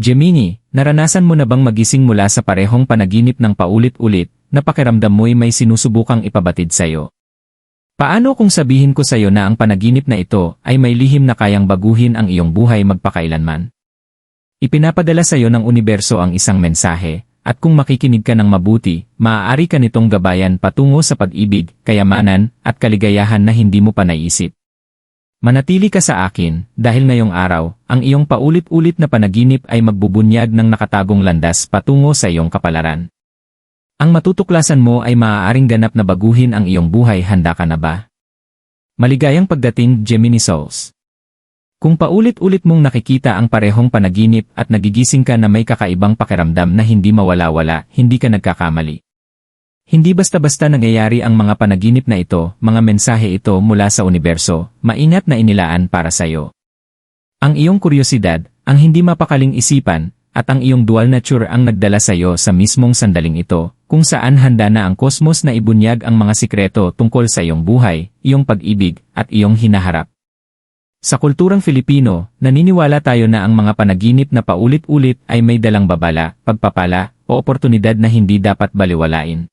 Gemini, naranasan mo na bang magising mula sa parehong panaginip ng paulit-ulit na pakiramdam mo'y may sinusubukang ipabatid sa'yo? Paano kung sabihin ko sa'yo na ang panaginip na ito ay may lihim na kayang baguhin ang iyong buhay magpakailanman? Ipinapadala sa'yo ng universo ang isang mensahe, at kung makikinig ka ng mabuti, maaari ka nitong gabayan patungo sa pag-ibig, kayamanan, at kaligayahan na hindi mo pa naisip. Manatili ka sa akin, dahil ngayong araw, ang iyong paulit-ulit na panaginip ay magbubunyag ng nakatagong landas patungo sa iyong kapalaran. Ang matutuklasan mo ay maaaring ganap na baguhin ang iyong buhay handa ka na ba? Maligayang pagdating Gemini Souls. Kung paulit-ulit mong nakikita ang parehong panaginip at nagigising ka na may kakaibang pakiramdam na hindi mawala-wala, hindi ka nagkakamali. Hindi basta-basta nangyayari ang mga panaginip na ito, mga mensahe ito mula sa universo, maingat na inilaan para sa iyo. Ang iyong kuryosidad, ang hindi mapakaling isipan, at ang iyong dual nature ang nagdala sa iyo sa mismong sandaling ito, kung saan handa na ang kosmos na ibunyag ang mga sikreto tungkol sa iyong buhay, iyong pag-ibig, at iyong hinaharap. Sa kulturang Filipino, naniniwala tayo na ang mga panaginip na paulit-ulit ay may dalang babala, pagpapala, o oportunidad na hindi dapat baliwalain.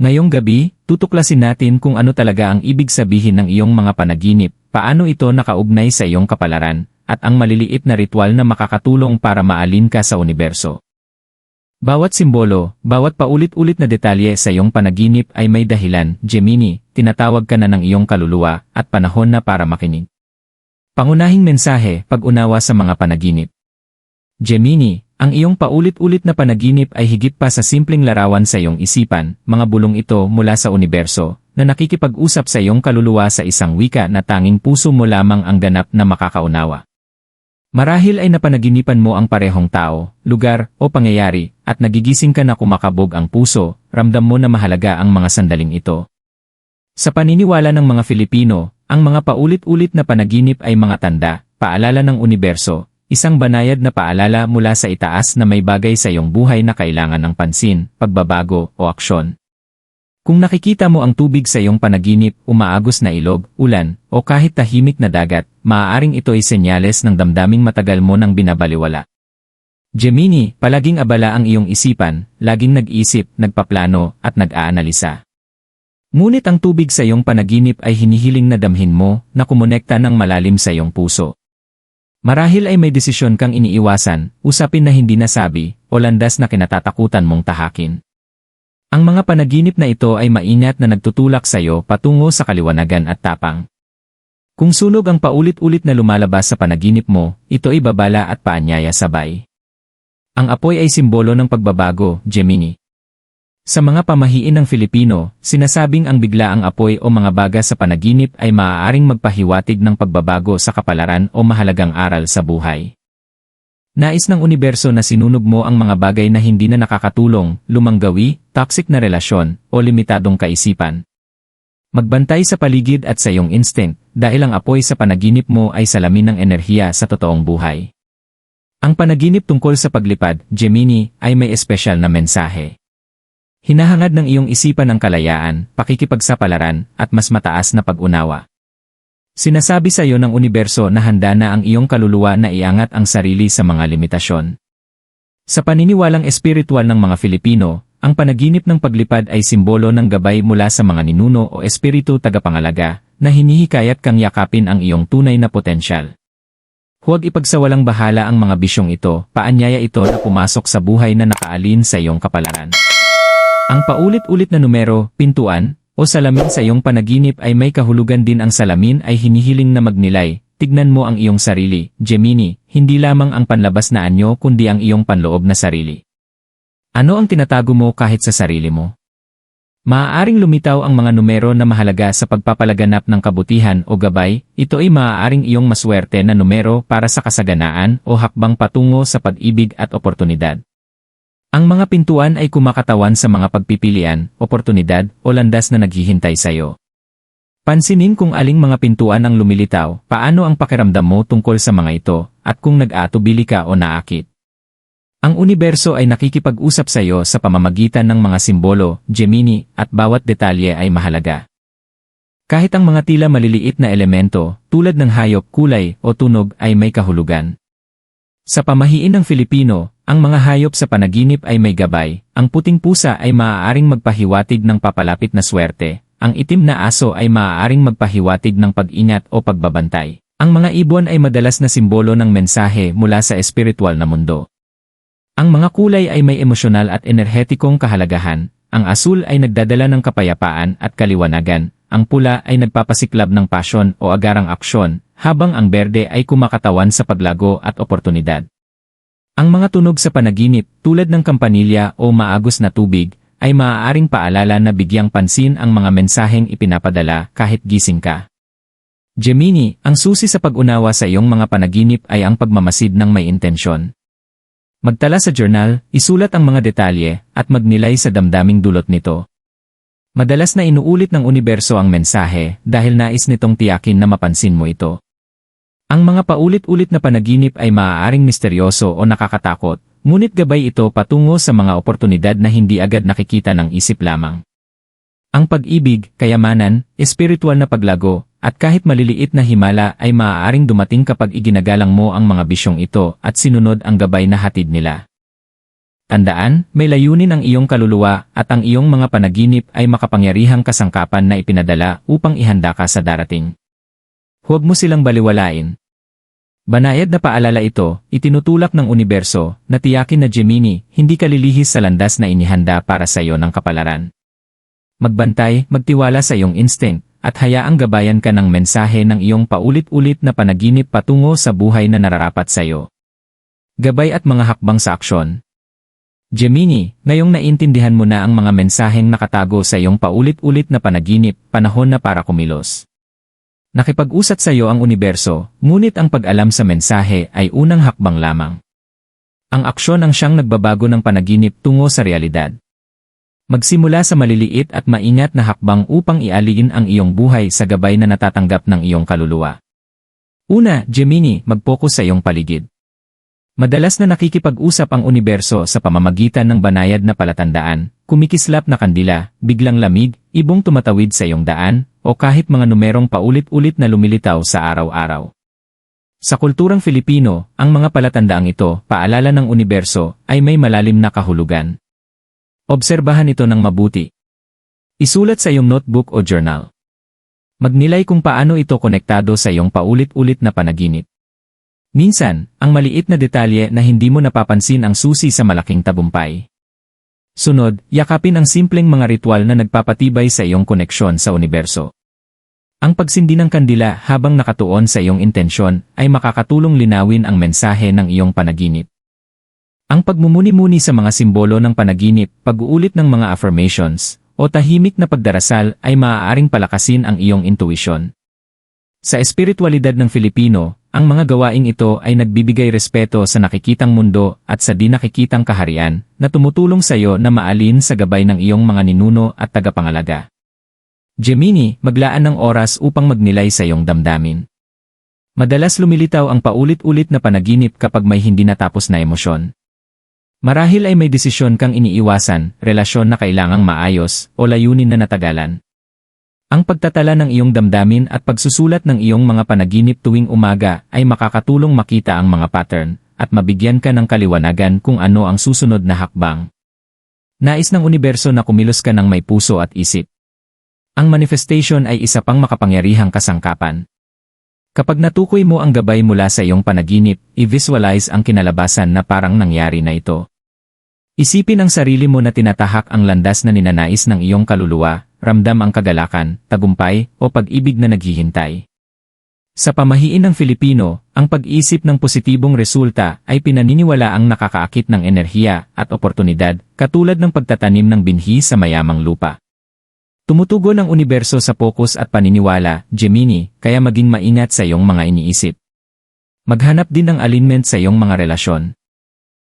Ngayong gabi, tutuklasin natin kung ano talaga ang ibig sabihin ng iyong mga panaginip, paano ito nakaugnay sa iyong kapalaran, at ang maliliit na ritual na makakatulong para maalin ka sa universo. Bawat simbolo, bawat paulit-ulit na detalye sa iyong panaginip ay may dahilan, Gemini, tinatawag ka na ng iyong kaluluwa, at panahon na para makinig. Pangunahing mensahe, pag-unawa sa mga panaginip. Gemini, ang iyong paulit-ulit na panaginip ay higit pa sa simpleng larawan sa iyong isipan, mga bulong ito mula sa universo, na nakikipag-usap sa iyong kaluluwa sa isang wika na tanging puso mo lamang ang ganap na makakaunawa. Marahil ay napanaginipan mo ang parehong tao, lugar, o pangyayari, at nagigising ka na kumakabog ang puso, ramdam mo na mahalaga ang mga sandaling ito. Sa paniniwala ng mga Filipino, ang mga paulit-ulit na panaginip ay mga tanda, paalala ng universo, Isang banayad na paalala mula sa itaas na may bagay sa iyong buhay na kailangan ng pansin, pagbabago, o aksyon. Kung nakikita mo ang tubig sa iyong panaginip, umaagos na ilog, ulan, o kahit tahimik na dagat, maaaring ito ay senyales ng damdaming matagal mo nang binabaliwala. Gemini, palaging abala ang iyong isipan, laging nag-isip, nagpaplano, at nag-aanalisa. Ngunit ang tubig sa iyong panaginip ay hinihiling na damhin mo na kumonekta ng malalim sa iyong puso. Marahil ay may desisyon kang iniiwasan, usapin na hindi nasabi, o landas na kinatatakutan mong tahakin. Ang mga panaginip na ito ay maingat na nagtutulak sa iyo patungo sa kaliwanagan at tapang. Kung sunog ang paulit-ulit na lumalabas sa panaginip mo, ito ay babala at paanyaya sabay. Ang apoy ay simbolo ng pagbabago, Gemini. Sa mga pamahiin ng Filipino, sinasabing ang biglaang apoy o mga baga sa panaginip ay maaaring magpahiwatig ng pagbabago sa kapalaran o mahalagang aral sa buhay. Nais ng universo na sinunog mo ang mga bagay na hindi na nakakatulong, lumanggawi, toxic na relasyon, o limitadong kaisipan. Magbantay sa paligid at sa iyong instinct, dahil ang apoy sa panaginip mo ay salamin ng enerhiya sa totoong buhay. Ang panaginip tungkol sa paglipad, Gemini, ay may espesyal na mensahe. Hinahangad ng iyong isipan ang kalayaan, pakikipagsapalaran, at mas mataas na pag-unawa. Sinasabi sa iyo ng universo na handa na ang iyong kaluluwa na iangat ang sarili sa mga limitasyon. Sa paniniwalang espiritual ng mga Filipino, ang panaginip ng paglipad ay simbolo ng gabay mula sa mga ninuno o espiritu tagapangalaga na hinihikayat kang yakapin ang iyong tunay na potensyal. Huwag ipagsawalang bahala ang mga bisyong ito, paanyaya ito na pumasok sa buhay na nakaalin sa iyong kapalaran. Ang paulit-ulit na numero, pintuan, o salamin sa iyong panaginip ay may kahulugan din ang salamin ay hinihiling na magnilay. Tignan mo ang iyong sarili, Gemini, hindi lamang ang panlabas na anyo kundi ang iyong panloob na sarili. Ano ang tinatago mo kahit sa sarili mo? Maaaring lumitaw ang mga numero na mahalaga sa pagpapalaganap ng kabutihan o gabay, ito ay maaaring iyong maswerte na numero para sa kasaganaan o hakbang patungo sa pag-ibig at oportunidad. Ang mga pintuan ay kumakatawan sa mga pagpipilian, oportunidad, o landas na naghihintay sa iyo. Pansinin kung aling mga pintuan ang lumilitaw, paano ang pakiramdam mo tungkol sa mga ito, at kung nag-atubili ka o naakit. Ang universo ay nakikipag-usap sa iyo sa pamamagitan ng mga simbolo, Gemini, at bawat detalye ay mahalaga. Kahit ang mga tila maliliit na elemento, tulad ng hayop, kulay, o tunog ay may kahulugan. Sa pamahiin ng Filipino, ang mga hayop sa panaginip ay may gabay, ang puting pusa ay maaaring magpahiwatig ng papalapit na swerte, ang itim na aso ay maaaring magpahiwatig ng pag-ingat o pagbabantay. Ang mga ibon ay madalas na simbolo ng mensahe mula sa espiritual na mundo. Ang mga kulay ay may emosyonal at enerhetikong kahalagahan, ang asul ay nagdadala ng kapayapaan at kaliwanagan, ang pula ay nagpapasiklab ng pasyon o agarang aksyon, habang ang berde ay kumakatawan sa paglago at oportunidad. Ang mga tunog sa panaginip, tulad ng kampanilya o maagos na tubig, ay maaaring paalala na bigyang pansin ang mga mensaheng ipinapadala kahit gising ka. Gemini, ang susi sa pag-unawa sa iyong mga panaginip ay ang pagmamasid ng may intensyon. Magtala sa journal, isulat ang mga detalye, at magnilay sa damdaming dulot nito. Madalas na inuulit ng universo ang mensahe dahil nais nitong tiyakin na mapansin mo ito. Ang mga paulit-ulit na panaginip ay maaaring misteryoso o nakakatakot, ngunit gabay ito patungo sa mga oportunidad na hindi agad nakikita ng isip lamang. Ang pag-ibig, kayamanan, espiritual na paglago, at kahit maliliit na himala ay maaaring dumating kapag iginagalang mo ang mga bisyong ito at sinunod ang gabay na hatid nila. Tandaan, may layunin ang iyong kaluluwa at ang iyong mga panaginip ay makapangyarihang kasangkapan na ipinadala upang ihanda ka sa darating. Huwag mo silang baliwalain, Banayad na paalala ito, itinutulak ng universo, na tiyakin na Gemini, hindi ka lilihis sa landas na inihanda para sa iyo ng kapalaran. Magbantay, magtiwala sa iyong instinct, at hayaang gabayan ka ng mensahe ng iyong paulit-ulit na panaginip patungo sa buhay na nararapat sa iyo. Gabay at mga hakbang sa aksyon. Gemini, ngayong naintindihan mo na ang mga mensaheng nakatago sa iyong paulit-ulit na panaginip, panahon na para kumilos. Nakipag-usat sa iyo ang universo, ngunit ang pag-alam sa mensahe ay unang hakbang lamang. Ang aksyon ang siyang nagbabago ng panaginip tungo sa realidad. Magsimula sa maliliit at maingat na hakbang upang ialiin ang iyong buhay sa gabay na natatanggap ng iyong kaluluwa. Una, Gemini, mag-focus sa iyong paligid. Madalas na nakikipag-usap ang universo sa pamamagitan ng banayad na palatandaan, kumikislap na kandila, biglang lamig, ibong tumatawid sa iyong daan, o kahit mga numerong paulit-ulit na lumilitaw sa araw-araw. Sa kulturang Filipino, ang mga palatandaang ito, paalala ng universo, ay may malalim na kahulugan. Obserbahan ito ng mabuti. Isulat sa iyong notebook o journal. Magnilay kung paano ito konektado sa iyong paulit-ulit na panaginip. Minsan, ang maliit na detalye na hindi mo napapansin ang susi sa malaking tabumpay. Sunod, yakapin ang simpleng mga ritual na nagpapatibay sa iyong koneksyon sa universo. Ang pagsindi ng kandila habang nakatuon sa iyong intensyon ay makakatulong linawin ang mensahe ng iyong panaginip. Ang pagmumuni-muni sa mga simbolo ng panaginip, pag-uulit ng mga affirmations, o tahimik na pagdarasal ay maaaring palakasin ang iyong intuition. Sa espiritualidad ng Filipino, ang mga gawaing ito ay nagbibigay respeto sa nakikitang mundo at sa di nakikitang kaharian na tumutulong sa iyo na maalin sa gabay ng iyong mga ninuno at tagapangalaga. Gemini, maglaan ng oras upang magnilay sa iyong damdamin. Madalas lumilitaw ang paulit-ulit na panaginip kapag may hindi natapos na emosyon. Marahil ay may desisyon kang iniiwasan, relasyon na kailangang maayos, o layunin na natagalan. Ang pagtatala ng iyong damdamin at pagsusulat ng iyong mga panaginip tuwing umaga ay makakatulong makita ang mga pattern at mabigyan ka ng kaliwanagan kung ano ang susunod na hakbang. Nais ng universo na kumilos ka ng may puso at isip. Ang manifestation ay isa pang makapangyarihang kasangkapan. Kapag natukoy mo ang gabay mula sa iyong panaginip, i-visualize ang kinalabasan na parang nangyari na ito. Isipin ang sarili mo na tinatahak ang landas na ninanais ng iyong kaluluwa ramdam ang kagalakan, tagumpay, o pag-ibig na naghihintay. Sa pamahiin ng Filipino, ang pag-isip ng positibong resulta ay pinaniniwala ang nakakaakit ng enerhiya at oportunidad, katulad ng pagtatanim ng binhi sa mayamang lupa. Tumutugon ang universo sa pokus at paniniwala, Gemini, kaya maging maingat sa iyong mga iniisip. Maghanap din ng alignment sa iyong mga relasyon.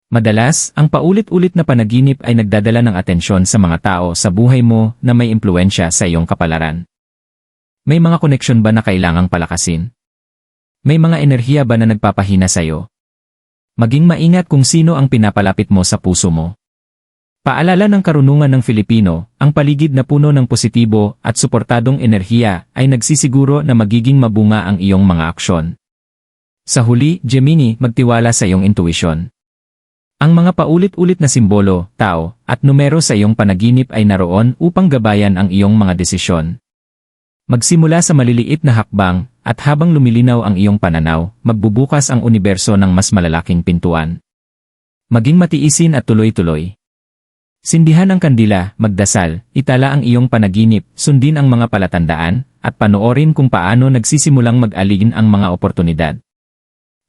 Madalas, ang paulit-ulit na panaginip ay nagdadala ng atensyon sa mga tao sa buhay mo na may impluensya sa iyong kapalaran. May mga koneksyon ba na kailangang palakasin? May mga enerhiya ba na nagpapahina sa iyo? Maging maingat kung sino ang pinapalapit mo sa puso mo. Paalala ng karunungan ng Filipino, ang paligid na puno ng positibo at suportadong enerhiya ay nagsisiguro na magiging mabunga ang iyong mga aksyon. Sa huli, Gemini, magtiwala sa iyong intuition. Ang mga paulit-ulit na simbolo, tao, at numero sa iyong panaginip ay naroon upang gabayan ang iyong mga desisyon. Magsimula sa maliliit na hakbang, at habang lumilinaw ang iyong pananaw, magbubukas ang universo ng mas malalaking pintuan. Maging matiisin at tuloy-tuloy. Sindihan ang kandila, magdasal, itala ang iyong panaginip, sundin ang mga palatandaan, at panoorin kung paano nagsisimulang mag-aligin ang mga oportunidad.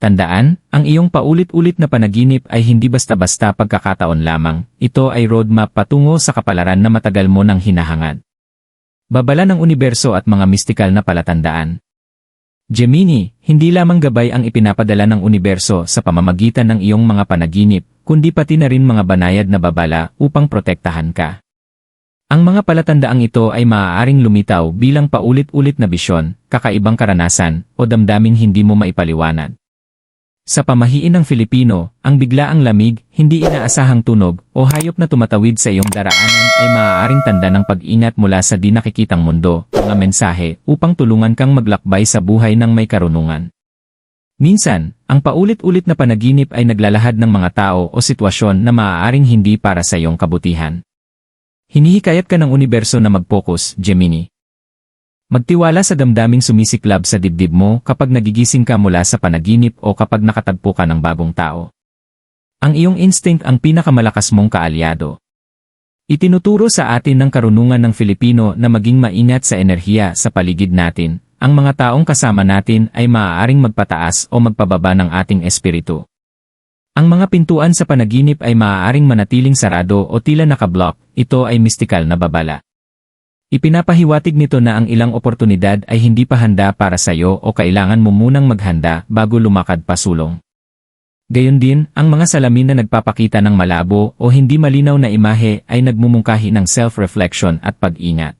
Tandaan, ang iyong paulit-ulit na panaginip ay hindi basta-basta pagkakataon lamang, ito ay roadmap patungo sa kapalaran na matagal mo nang hinahangad. Babala ng universo at mga mistikal na palatandaan. Gemini, hindi lamang gabay ang ipinapadala ng universo sa pamamagitan ng iyong mga panaginip, kundi pati na rin mga banayad na babala upang protektahan ka. Ang mga palatandaang ito ay maaaring lumitaw bilang paulit-ulit na bisyon, kakaibang karanasan, o damdaming hindi mo maipaliwanag. Sa pamahiin ng Filipino, ang biglaang lamig, hindi inaasahang tunog, o hayop na tumatawid sa iyong daraanan ay maaaring tanda ng pag-ingat mula sa di nakikitang mundo, mga mensahe, upang tulungan kang maglakbay sa buhay ng may karunungan. Minsan, ang paulit-ulit na panaginip ay naglalahad ng mga tao o sitwasyon na maaaring hindi para sa iyong kabutihan. Hinihikayat ka ng universo na mag-focus, Gemini. Magtiwala sa damdaming sumisiklab sa dibdib mo kapag nagigising ka mula sa panaginip o kapag nakatagpo ka ng bagong tao. Ang iyong instinct ang pinakamalakas mong kaalyado. Itinuturo sa atin ng karunungan ng Filipino na maging maingat sa enerhiya sa paligid natin. Ang mga taong kasama natin ay maaaring magpataas o magpababa ng ating espiritu. Ang mga pintuan sa panaginip ay maaaring manatiling sarado o tila nakablock, ito ay mistikal na babala. Ipinapahiwatig nito na ang ilang oportunidad ay hindi pa handa para sa iyo o kailangan mo munang maghanda bago lumakad pa sulong. Gayon din, ang mga salamin na nagpapakita ng malabo o hindi malinaw na imahe ay nagmumungkahi ng self-reflection at pag-ingat.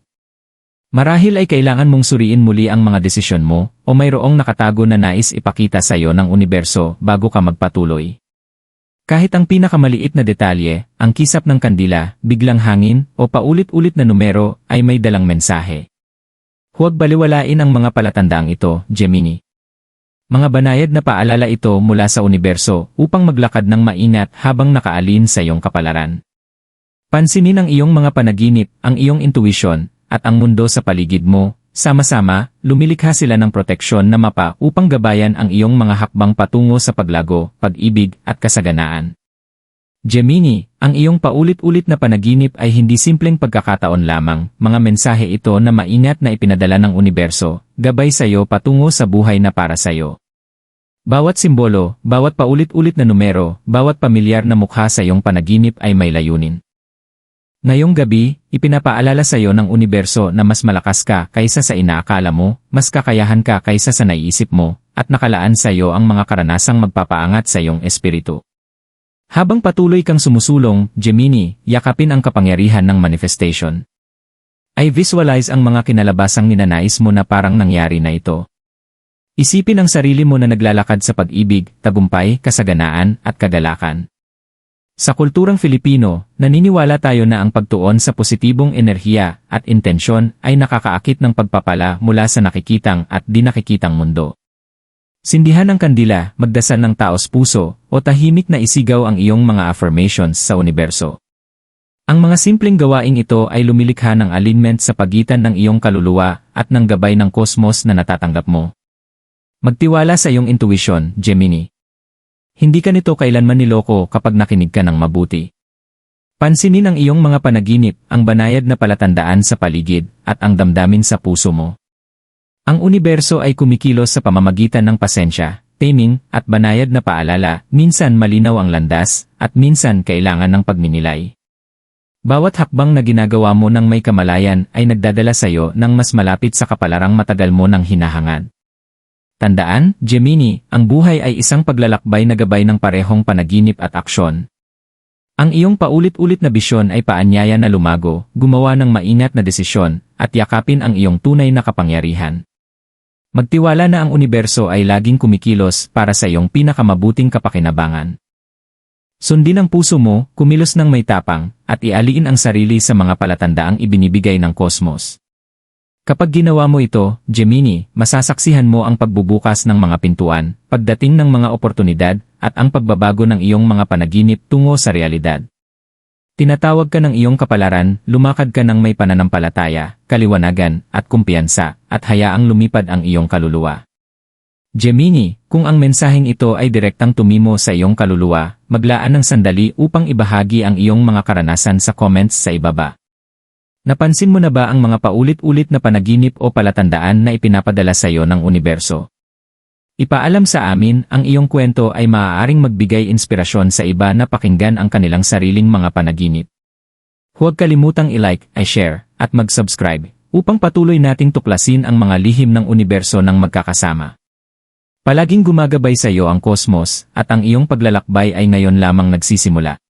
Marahil ay kailangan mong suriin muli ang mga desisyon mo o mayroong nakatago na nais ipakita sa iyo ng universo bago ka magpatuloy. Kahit ang pinakamaliit na detalye, ang kisap ng kandila, biglang hangin, o paulit-ulit na numero, ay may dalang mensahe. Huwag baliwalain ang mga palatandaang ito, Gemini. Mga banayad na paalala ito mula sa universo upang maglakad ng maingat habang nakaalin sa iyong kapalaran. Pansinin ang iyong mga panaginip, ang iyong intuition, at ang mundo sa paligid mo, Sama-sama, lumilikha sila ng proteksyon na mapa upang gabayan ang iyong mga hakbang patungo sa paglago, pag-ibig, at kasaganaan. Gemini, ang iyong paulit-ulit na panaginip ay hindi simpleng pagkakataon lamang, mga mensahe ito na maingat na ipinadala ng universo, gabay sa iyo patungo sa buhay na para sa iyo. Bawat simbolo, bawat paulit-ulit na numero, bawat pamilyar na mukha sa iyong panaginip ay may layunin. Ngayong gabi, ipinapaalala sa iyo ng universo na mas malakas ka kaysa sa inaakala mo, mas kakayahan ka kaysa sa naiisip mo, at nakalaan sa iyo ang mga karanasang magpapaangat sa iyong espiritu. Habang patuloy kang sumusulong, Gemini, yakapin ang kapangyarihan ng manifestation. I visualize ang mga kinalabasang ninanais mo na parang nangyari na ito. Isipin ang sarili mo na naglalakad sa pag-ibig, tagumpay, kasaganaan, at kagalakan. Sa kulturang Filipino, naniniwala tayo na ang pagtuon sa positibong enerhiya at intensyon ay nakakaakit ng pagpapala mula sa nakikitang at di nakikitang mundo. Sindihan ng kandila, magdasal ng taos puso, o tahimik na isigaw ang iyong mga affirmations sa universo. Ang mga simpleng gawaing ito ay lumilikha ng alignment sa pagitan ng iyong kaluluwa at ng gabay ng kosmos na natatanggap mo. Magtiwala sa iyong intuition, Gemini. Hindi ka nito kailanman niloko kapag nakinig ka ng mabuti. Pansinin ang iyong mga panaginip, ang banayad na palatandaan sa paligid, at ang damdamin sa puso mo. Ang universo ay kumikilos sa pamamagitan ng pasensya, taming, at banayad na paalala, minsan malinaw ang landas, at minsan kailangan ng pagminilay. Bawat hakbang na ginagawa mo ng may kamalayan ay nagdadala sa iyo ng mas malapit sa kapalarang matagal mo ng hinahangad. Tandaan, Gemini, ang buhay ay isang paglalakbay na gabay ng parehong panaginip at aksyon. Ang iyong paulit-ulit na bisyon ay paanyaya na lumago, gumawa ng maingat na desisyon, at yakapin ang iyong tunay na kapangyarihan. Magtiwala na ang universo ay laging kumikilos para sa iyong pinakamabuting kapakinabangan. Sundin ang puso mo, kumilos ng may tapang, at ialiin ang sarili sa mga palatandaang ibinibigay ng kosmos. Kapag ginawa mo ito, Gemini, masasaksihan mo ang pagbubukas ng mga pintuan, pagdating ng mga oportunidad, at ang pagbabago ng iyong mga panaginip tungo sa realidad. Tinatawag ka ng iyong kapalaran, lumakad ka ng may pananampalataya, kaliwanagan, at kumpiyansa, at hayaang lumipad ang iyong kaluluwa. Gemini, kung ang mensaheng ito ay direktang tumimo sa iyong kaluluwa, maglaan ng sandali upang ibahagi ang iyong mga karanasan sa comments sa ibaba. Napansin mo na ba ang mga paulit-ulit na panaginip o palatandaan na ipinapadala sa iyo ng universo? Ipaalam sa amin, ang iyong kwento ay maaaring magbigay inspirasyon sa iba na pakinggan ang kanilang sariling mga panaginip. Huwag kalimutang i-like, i-share, at mag-subscribe upang patuloy nating tuklasin ang mga lihim ng universo ng magkakasama. Palaging gumagabay sa iyo ang kosmos at ang iyong paglalakbay ay ngayon lamang nagsisimula.